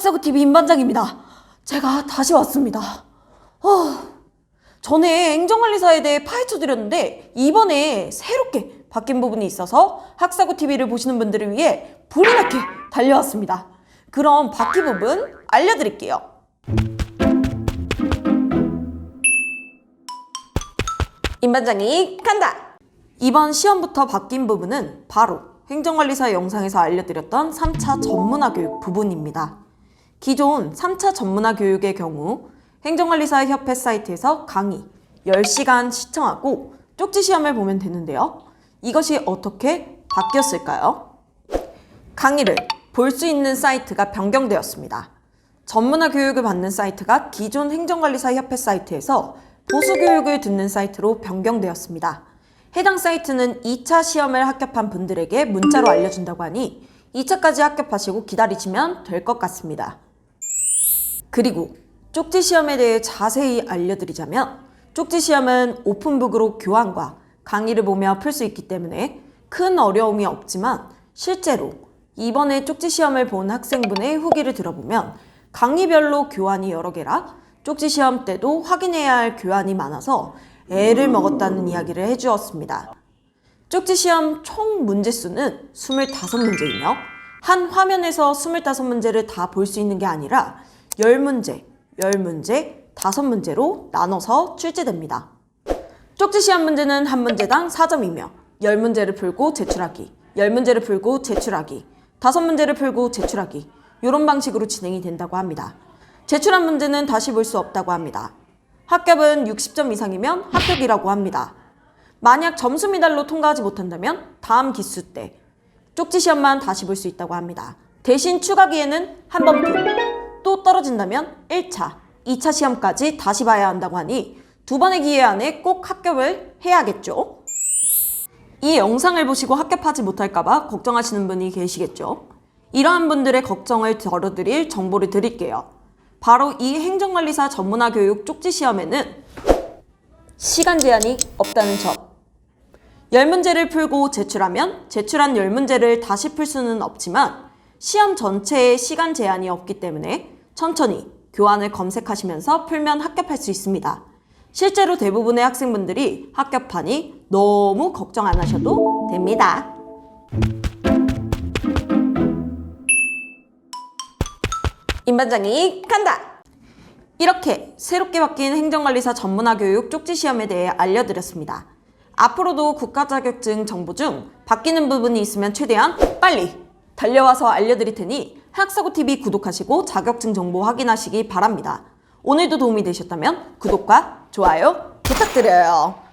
학사고TV 임반장입니다. 제가 다시 왔습니다. 어, 전에 행정관리사에 대해 파헤쳐 드렸는데 이번에 새롭게 바뀐 부분이 있어서 학사고TV를 보시는 분들을 위해 불이 나게 달려왔습니다. 그럼 바뀐 부분 알려드릴게요. 임반장이 간다! 이번 시험부터 바뀐 부분은 바로 행정관리사 영상에서 알려드렸던 3차 전문화 교육 부분입니다. 기존 3차 전문화 교육의 경우 행정관리사 협회 사이트에서 강의 10시간 시청하고 쪽지 시험을 보면 되는데요. 이것이 어떻게 바뀌었을까요? 강의를 볼 수 있는 사이트가 변경되었습니다. 전문화 교육을 받는 사이트가 기존 행정관리사 협회 사이트에서 보수 교육을 듣는 사이트로 변경되었습니다. 해당 사이트는 2차 시험을 합격한 분들에게 문자로 알려준다고 하니 2차까지 합격하시고 기다리시면 될 것 같습니다. 그리고 쪽지 시험에 대해 자세히 알려드리자면 쪽지 시험은 오픈북으로 교환과 강의를 보며 풀 수 있기 때문에 큰 어려움이 없지만 실제로 이번에 쪽지 시험을 본 학생분의 후기를 들어보면 강의별로 교환이 여러 개라 쪽지 시험 때도 확인해야 할 교환이 많아서 애를 먹었다는 이야기를 해주었습니다. 쪽지 시험 총 문제 수는 25문제이며 한 화면에서 25문제를 다 볼 수 있는 게 아니라 10문제, 10문제, 5문제로 나눠서 출제됩니다. 쪽지 시험 문제는 한 문제당 4점이며 10문제를 풀고 제출하기, 10문제를 풀고 제출하기, 5문제를 풀고 제출하기 이런 방식으로 진행이 된다고 합니다. 제출한 문제는 다시 볼 수 없다고 합니다. 합격은 60점 이상이면 합격이라고 합니다. 만약 점수 미달로 통과하지 못한다면 다음 기수 때 쪽지 시험만 다시 볼 수 있다고 합니다. 대신 추가 기회는 한번 풀. 또 떨어진다면 1차, 2차 시험까지 다시 봐야 한다고 하니 두 번의 기회 안에 꼭 합격을 해야겠죠. 이 영상을 보시고 합격하지 못할까봐 걱정하시는 분이 계시겠죠. 이러한 분들의 걱정을 덜어드릴 정보를 드릴게요. 바로 이 행정관리사 전문화 교육 쪽지 시험에는 시간 제한이 없다는 점. 10문제를 풀고 제출하면 제출한 10문제를 다시 풀 수는 없지만 시험 전체에 시간 제한이 없기 때문에 천천히 교환을 검색하시면서 풀면 합격할 수 있습니다. 실제로 대부분의 학생분들이 합격하니 너무 걱정 안 하셔도 됩니다. 임반장이 간다! 이렇게 새롭게 바뀐 행정관리사 전문화 교육 쪽지 시험에 대해 알려드렸습니다. 앞으로도 국가 자격증 정보 중 바뀌는 부분이 있으면 최대한 빨리 달려와서 알려드릴 테니 학사고TV 구독하시고 자격증 정보 확인하시기 바랍니다. 오늘도 도움이 되셨다면 구독과 좋아요 부탁드려요.